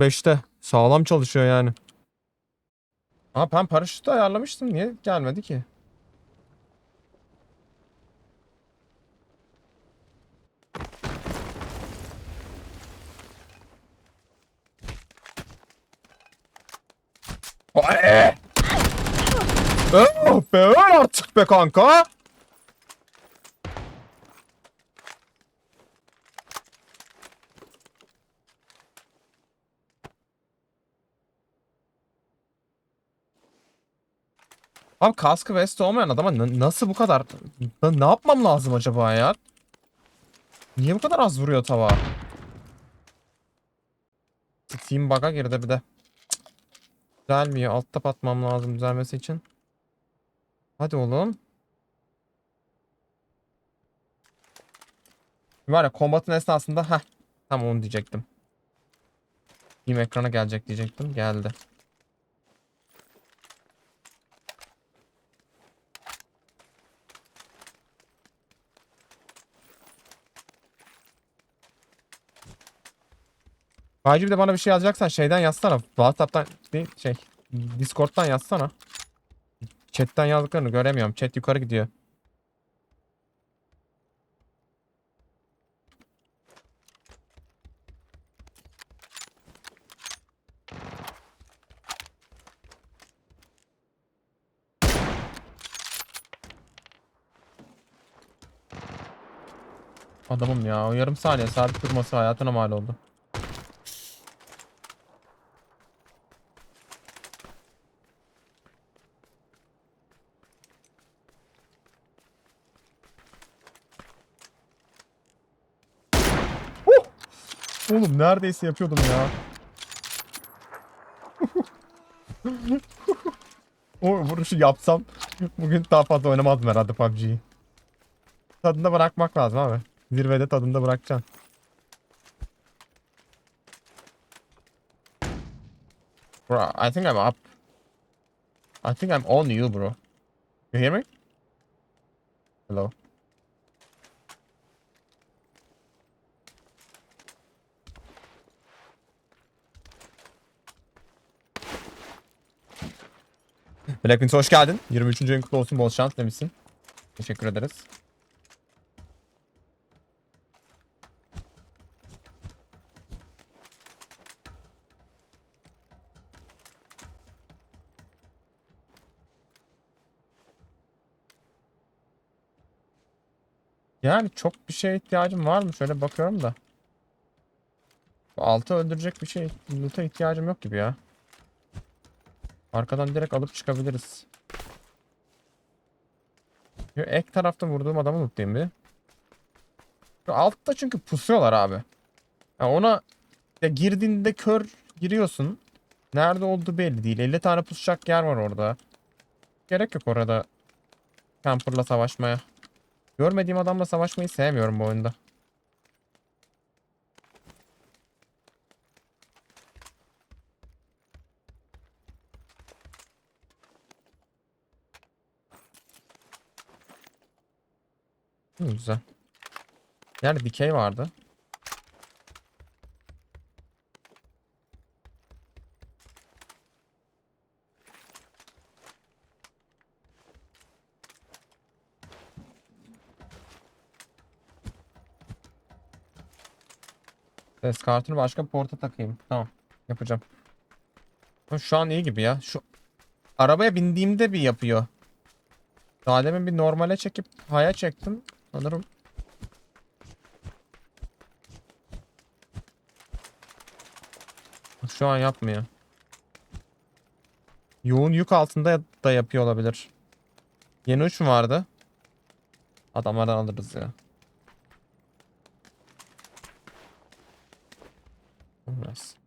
5'te. Sağlam çalışıyor yani. Aa ben paraşütü ayarlamıştım. Niye gelmedi ki? Oh be öl artık be kanka. Abi kaskı vest olmayan adama na- nasıl bu kadar ne yapmam lazım acaba ya? Niye bu kadar az vuruyor tava? Steam bug'a girdi bir de. Düzelmiyor. Alt atmam lazım düzelmesi için. Hadi oğlum. Var ya kombatın esnasında ha tam onu diyecektim. Steam ekrana gelecek diyecektim. Geldi. Hacı bir de bana bir şey yazacaksan şeyden yazsana. WhatsApp'tan değil şey. Discord'dan yazsana. Chat'ten yazdıklarını göremiyorum. Chat yukarı gidiyor. Adamım ya. O yarım saniye sabit durması hayatına mal oldu. Oğlum neredeyse yapıyordum ya. o vuruşu yapsam bugün daha fazla oynamazdım herhalde PUBG'yi. Tadında bırakmak lazım abi. Zirvede tadında bırakacaksın. Bro, I think I'm up. I think I'm on you, bro. You hear me? Hello. Black Prince hoş geldin. 23. ayın kutlu olsun bol şans demişsin. Teşekkür ederiz. Yani çok bir şeye ihtiyacım var mı? Şöyle bakıyorum da. Altı öldürecek bir şey, loot'a ihtiyacım yok gibi ya. Arkadan direkt alıp çıkabiliriz. Şu ek tarafta vurduğum adamı lootlayayım bir. Şu altta çünkü pusuyorlar abi. Ya ona ya girdiğinde kör giriyorsun. Nerede olduğu belli değil. 50 tane pusacak yer var orada. Gerek yok orada camper'la savaşmaya. Görmediğim adamla savaşmayı sevmiyorum bu oyunda. Hı, güzel. Yani dikey vardı. Ses kartını başka porta takayım. Tamam. Yapacağım. Şu an iyi gibi ya. Şu arabaya bindiğimde bir yapıyor. Daha demin bir normale çekip haya çektim. Sanırım Şu an yapmıyor. Yoğun yük altında da yapıyor olabilir. Yeni uç mu vardı? Adamlardan alırız ya. Biraz.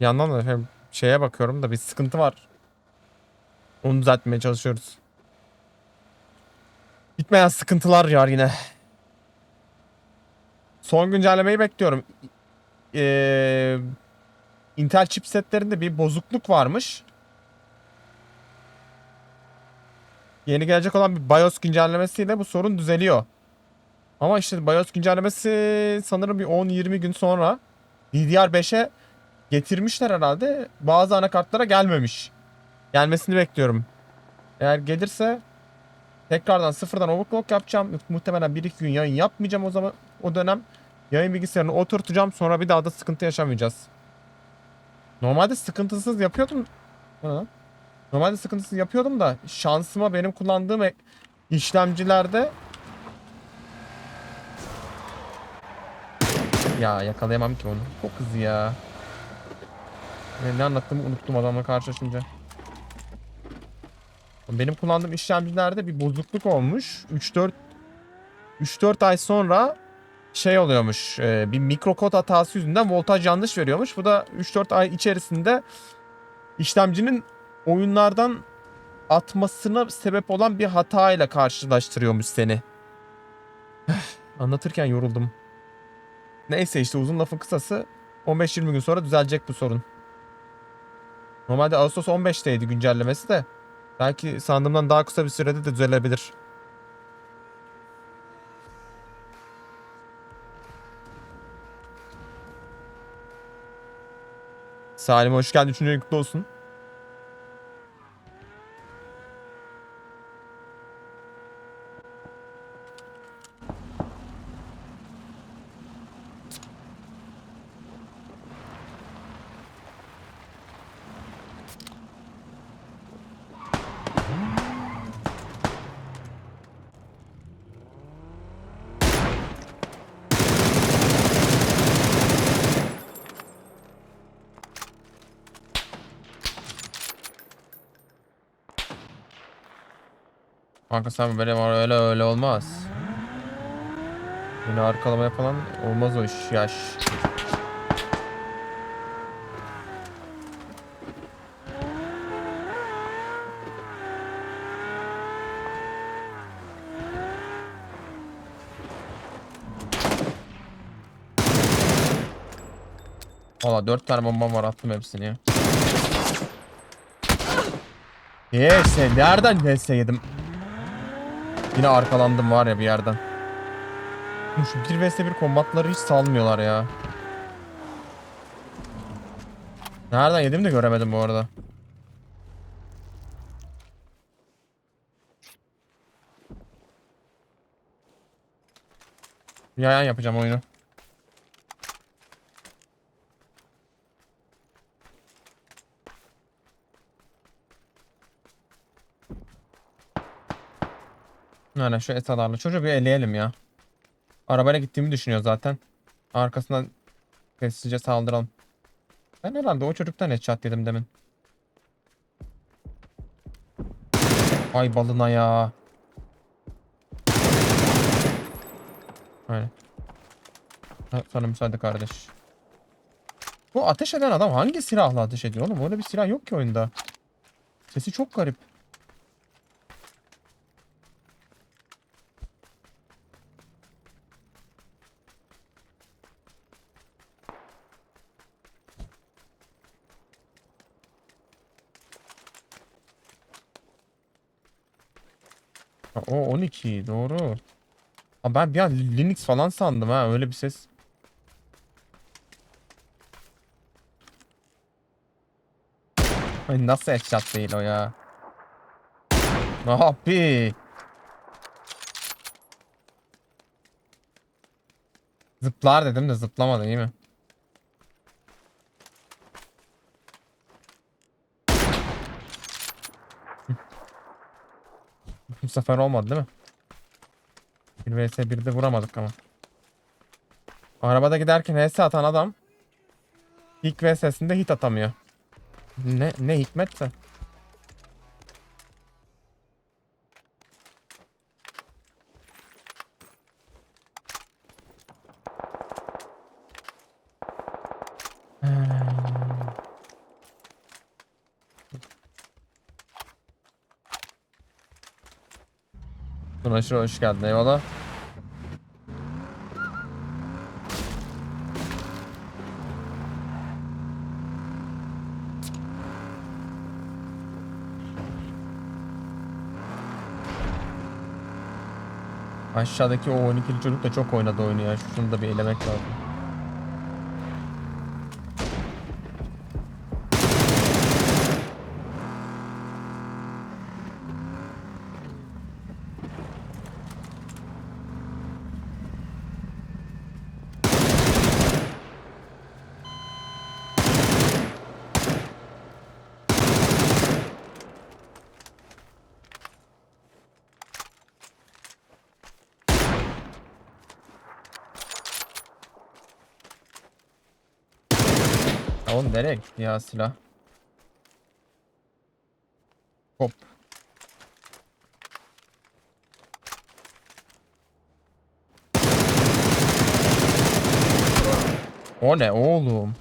Yandan da hem şeye bakıyorum da bir sıkıntı var. Onu düzeltmeye çalışıyoruz. Bitmeyen sıkıntılar var yine. Son güncellemeyi bekliyorum. Ee, Intel chipsetlerinde bir bozukluk varmış. yeni gelecek olan bir BIOS güncellemesiyle bu sorun düzeliyor. Ama işte BIOS güncellemesi sanırım bir 10-20 gün sonra DDR5'e getirmişler herhalde. Bazı anakartlara gelmemiş. Gelmesini bekliyorum. Eğer gelirse tekrardan sıfırdan overclock yapacağım. Muhtemelen 1-2 gün yayın yapmayacağım o zaman o dönem. Yayın bilgisayarını oturtacağım sonra bir daha da sıkıntı yaşamayacağız. Normalde sıkıntısız yapıyordum. Ha. Normalde sıkıntısız yapıyordum da şansıma benim kullandığım işlemcilerde Ya yakalayamam ki onu. Çok hızlı ya. Ne, ne anlattığımı unuttum adamla karşılaşınca. Benim kullandığım işlemcilerde bir bozukluk olmuş. 3-4 3-4 ay sonra şey oluyormuş. e, bir mikrokod hatası yüzünden voltaj yanlış veriyormuş. Bu da 3-4 ay içerisinde işlemcinin oyunlardan atmasına sebep olan bir hatayla karşılaştırıyormuş seni. Anlatırken yoruldum. Neyse işte uzun lafın kısası 15-20 gün sonra düzelecek bu sorun. Normalde Ağustos 15'teydi güncellemesi de. Belki sandığımdan daha kısa bir sürede de düzelebilir. Salim hoş geldin. Üçüncü kutlu olsun. Sen var öyle öyle olmaz. Yine arkalamaya falan olmaz o iş yaş. Valla dört tane bombam var attım hepsini ya. Yes, nereden yes yedim? Yine arkalandım var ya bir yerden. Şu 1 vs 1 kombatları hiç salmıyorlar ya. Nereden yedim de göremedim bu arada. Yayan yapacağım oyunu. Yani şu esalarla çocuğu bir eleyelim ya. Arabayla gittiğimi düşünüyor zaten. Arkasından sessizce saldıralım. Ben herhalde o çocuktan headshot dedim demin. Ay balına ya. Aynen. Sana müsaade kardeş. Bu ateş eden adam hangi silahla ateş ediyor oğlum? Öyle bir silah yok ki oyunda. Sesi çok garip. O 12 doğru. Ha, ben bir an Linux falan sandım ha öyle bir ses. Ay nasıl headshot değil o ya. Abi. Zıplar dedim de zıplamadı iyi mi? Bu sefer olmadı değil mi? 1 vs 1'de vuramadık ama. Arabada giderken HS atan adam ilk VS'sinde hit atamıyor. Ne ne hikmetse. Tuna aşırı hoş geldin eyvallah. Aşağıdaki o 12'li çocuk da çok oynadı oyunu ya. Şunu da bir elemek lazım. Ya oğlum nereye gitti ya silah? Hop. O ne oğlum?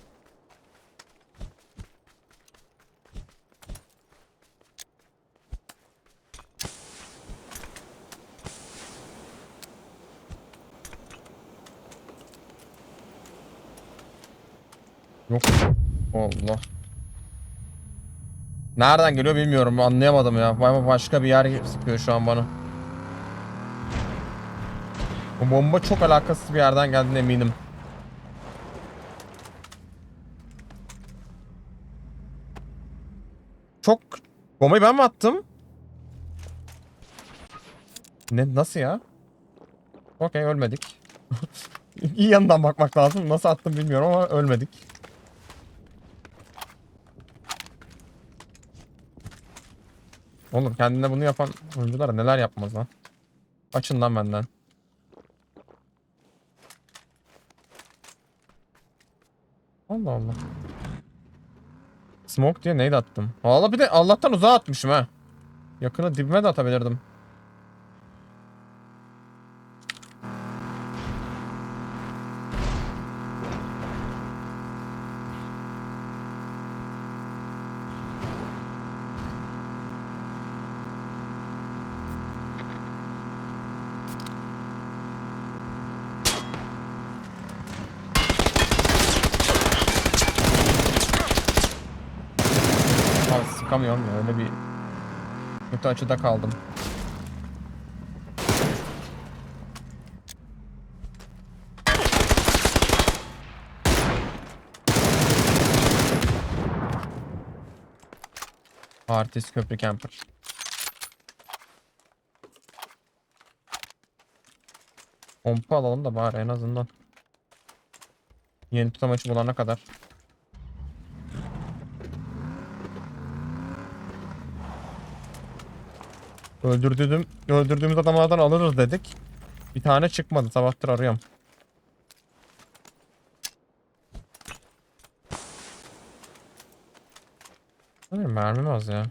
Yok. Allah. Nereden geliyor bilmiyorum. Anlayamadım ya. Ama başka bir yer sıkıyor şu an bana. Bu bomba çok alakasız bir yerden geldiğine eminim. Çok... Bombayı ben mi attım? Ne nasıl ya? Okey ölmedik. İyi yanından bakmak lazım. Nasıl attım bilmiyorum ama ölmedik. Oğlum kendine bunu yapan oyuncular neler yapmaz lan. Açın lan benden. Allah Allah. Smoke diye neydi attım? Valla bir de Allah'tan uzağa atmışım ha. Yakına dibime de atabilirdim. Abi sıkamıyorum ya öyle bir kötü açıda kaldım. Artist köprü camper. Pompa alalım da bari en azından. Yeni tutamaçı bulana kadar. Öldürdüğüm, öldürdüğümüz adamlardan alırız dedik. Bir tane çıkmadı. Sabahtır arıyorum. Hayır mermim az ya.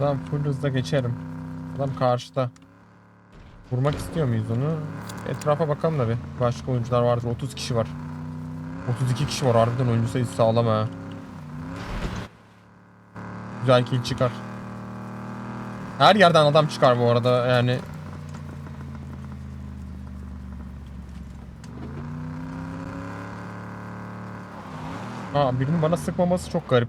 Buradan full hızla geçerim. Adam karşıda. Vurmak istiyor muyuz onu? Etrafa bakalım da bir. Başka oyuncular vardır. 30 kişi var. 32 kişi var. Harbiden oyuncu sayısı sağlam ha. Güzel kill çıkar. Her yerden adam çıkar bu arada yani. Aa birinin bana sıkmaması çok garip.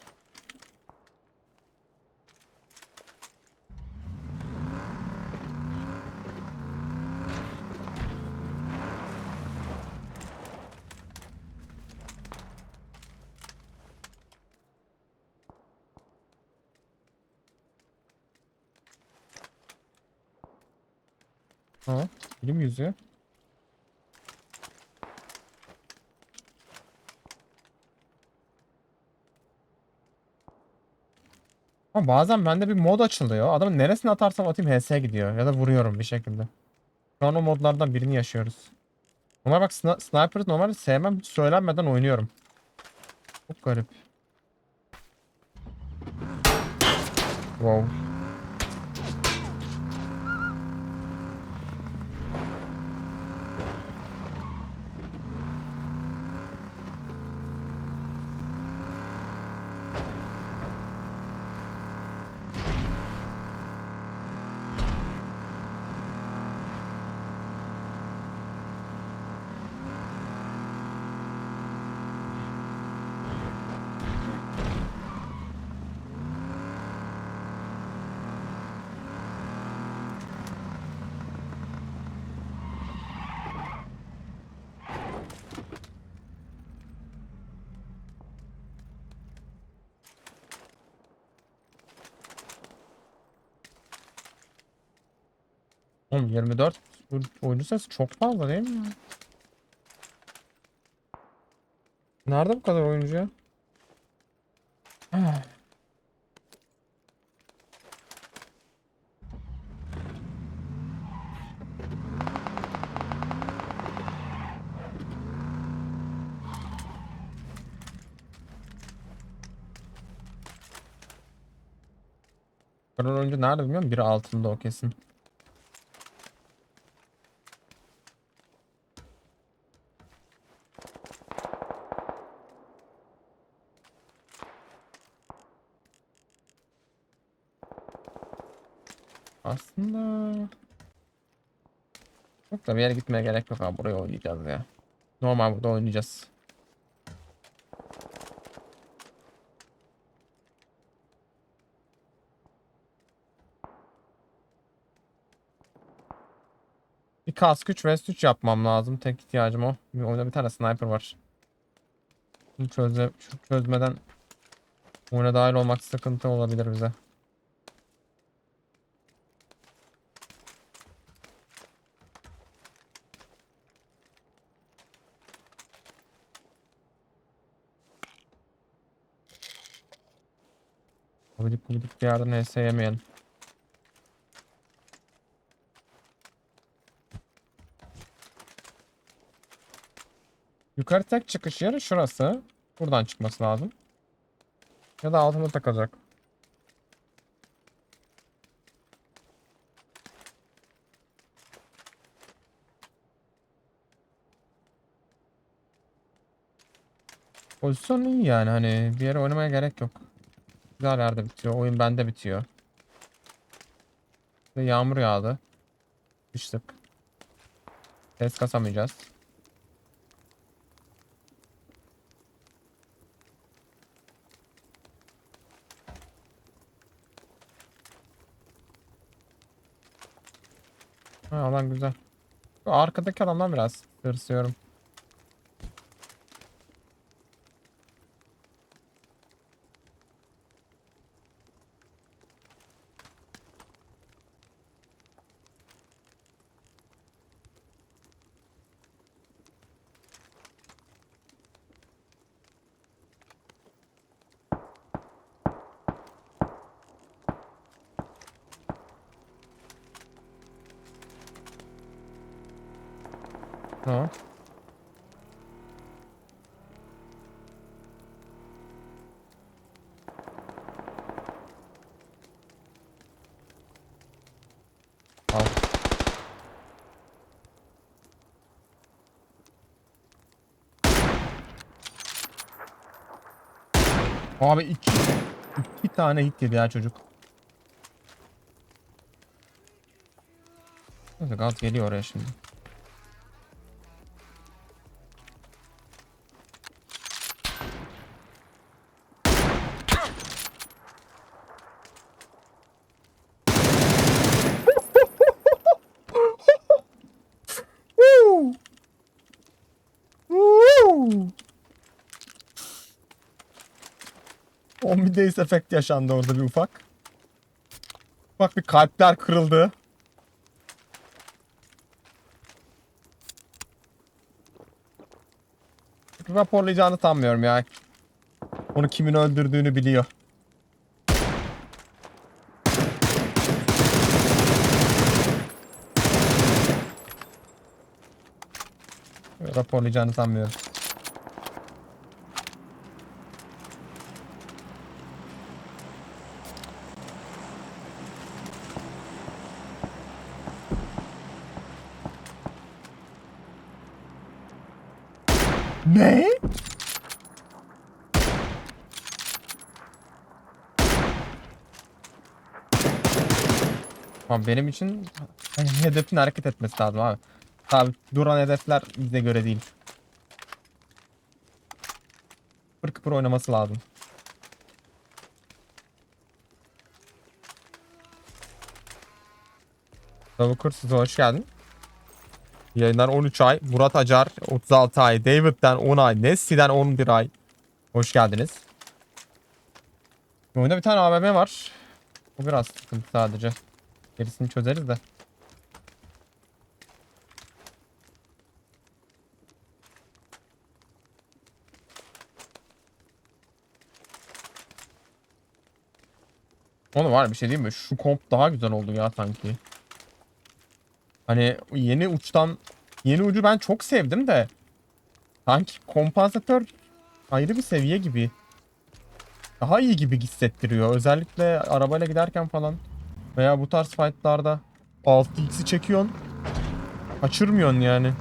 Ha, film yüzüyor. Ama bazen bende bir mod açılıyor. Adamın neresine atarsam atayım HS gidiyor. Ya da vuruyorum bir şekilde. Şu an o modlardan birini yaşıyoruz. Normal bak sna Sniper'ı normalde sevmem. Hiç söylenmeden oynuyorum. Çok garip. Wow. Oğlum 24 bu oyuncu sayısı çok fazla değil mi? Nerede bu kadar oyuncu ya? Kadar oyuncu nerede bilmiyorum. Biri altında o kesin. Aslında çok da bir yere gitmeye gerek yok abi. Buraya oynayacağız ya. Normal burada oynayacağız. Bir kask 3 vest 3 yapmam lazım. Tek ihtiyacım o. Bir oyunda bir tane sniper var. Bunu çöze, şu çözmeden oyuna dahil olmak sıkıntı olabilir bize. Abidik gubidik bir yerden HS yemeyelim. Yukarı tek çıkış yeri şurası. Buradan çıkması lazım. Ya da altında takacak. Pozisyon iyi yani hani bir yere oynamaya gerek yok. Güzel yerde bitiyor. Oyun bende bitiyor. Ve yağmur yağdı. Sıçtık. Ses kasamayacağız. Ha, alan güzel. Arkadaki adamdan biraz tırsıyorum. Ha. Al. Abi iki, iki tane hit yedi ya çocuk. Neyse gaz geliyor oraya şimdi. Days efekt yaşandı orada bir ufak. Bak bir kalpler kırıldı. Raporlayacağını sanmıyorum ya. Onu kimin öldürdüğünü biliyor. Raporlayacağını sanmıyorum. Ne? Ama benim için hedefin hareket etmesi lazım abi. Tabi duran hedefler bize göre değil. Kıpır kıpır oynaması lazım. Tavuk Hırsız'a hoş geldin. Yayınlar 13 ay. Murat Acar 36 ay. David'den 10 ay. Nessi'den 11 ay. Hoş geldiniz. Oyunda bir tane AVM var. Bu biraz sıkıntı sadece. Gerisini çözeriz de. Oğlum var bir şey diyeyim mi? Şu komp daha güzel oldu ya sanki. Hani yeni uçtan yeni ucu ben çok sevdim de sanki kompansatör ayrı bir seviye gibi. Daha iyi gibi hissettiriyor. Özellikle arabayla giderken falan veya bu tarz fightlarda 6x'i çekiyorsun. Kaçırmıyorsun yani.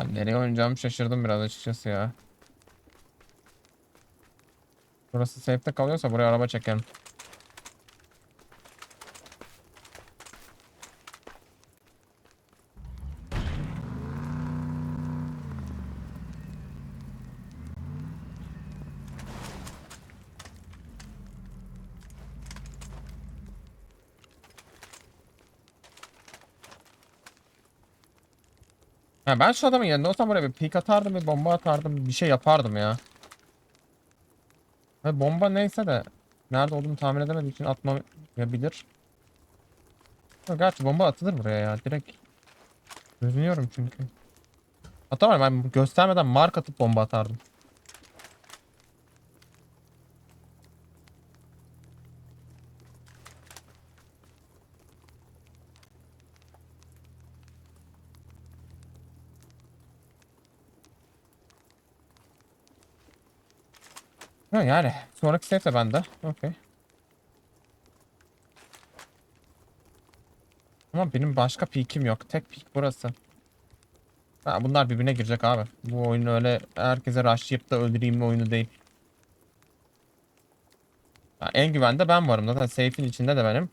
Ben nereye oynayacağımı şaşırdım biraz açıkçası ya. Burası safe'de kalıyorsa buraya araba çekerim. Ha ben şu adamın yerinde olsam buraya bir pik atardım bir bomba atardım bir şey yapardım ya. Ve bomba neyse de nerede olduğunu tahmin edemediği için atmayabilir. Gerçi bomba atılır buraya ya direkt. Üzülüyorum çünkü. Ya, ben göstermeden mark atıp bomba atardım. Ha yani sonraki safe de bende. Okey. Ama benim başka peek'im yok. Tek peek burası. Ha, bunlar birbirine girecek abi. Bu oyun öyle herkese rushlayıp da öldüreyim oyunu değil. Ha, en güvende ben varım zaten safe'in içinde de benim.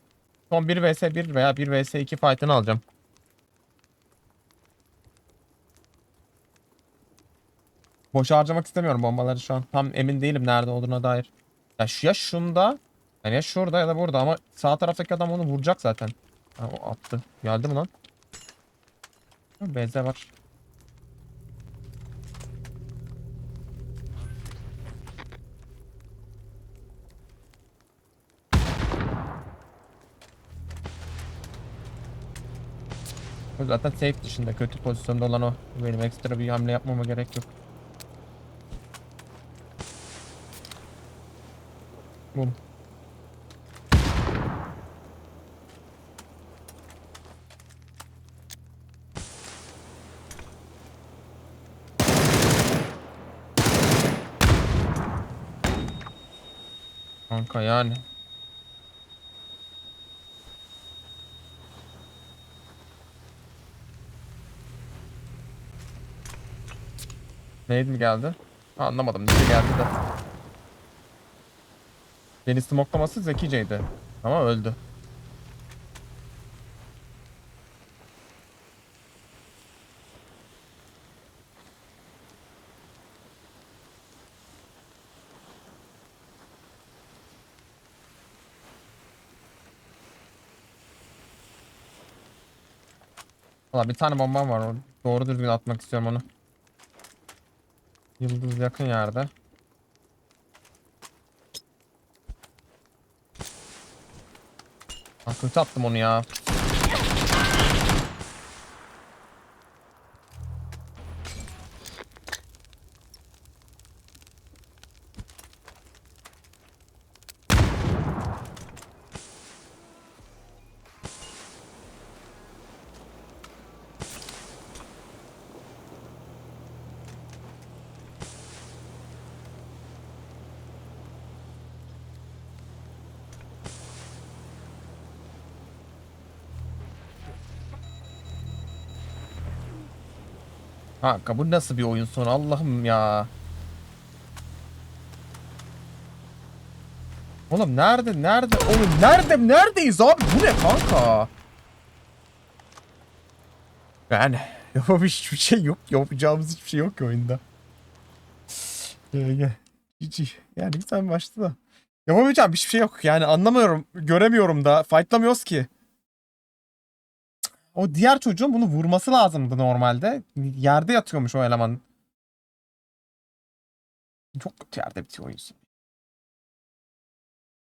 Son 1 vs 1 veya 1 vs 2 fight'ını alacağım. boş harcamak istemiyorum bombaları şu an. Tam emin değilim nerede olduğuna dair. Ya, şu, ya şunda yani ya şurada ya da burada ama sağ taraftaki adam onu vuracak zaten. Ha, o attı. Geldi mi lan? Beze var. Zaten safe dışında kötü pozisyonda olan o. Benim ekstra bir hamle yapmama gerek yok. Bum. Kanka yani. Neydi geldi? Anlamadım. Neydi geldi de. Beni smoklaması zekiceydi. Ama öldü. Valla bir tane bombam var. Doğru düzgün atmak istiyorum onu. Yıldız yakın yerde. Kötü attım onu ya. Kanka bu nasıl bir oyun sonu Allah'ım ya. Oğlum nerede nerede oğlum nerede neredeyiz abi bu ne kanka? Yani yapabileceğimiz hiçbir şey yok yapacağımız hiçbir şey yok ki oyunda. Gel. Yani tane başladı da. Yapabileceğim hiçbir şey yok yani anlamıyorum göremiyorum da fightlamıyoruz ki. O diğer çocuğun bunu vurması lazımdı normalde. Yerde yatıyormuş o eleman. Çok kötü yerde bitiyor oyun.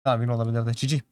Tahmin olabilir de. Cici.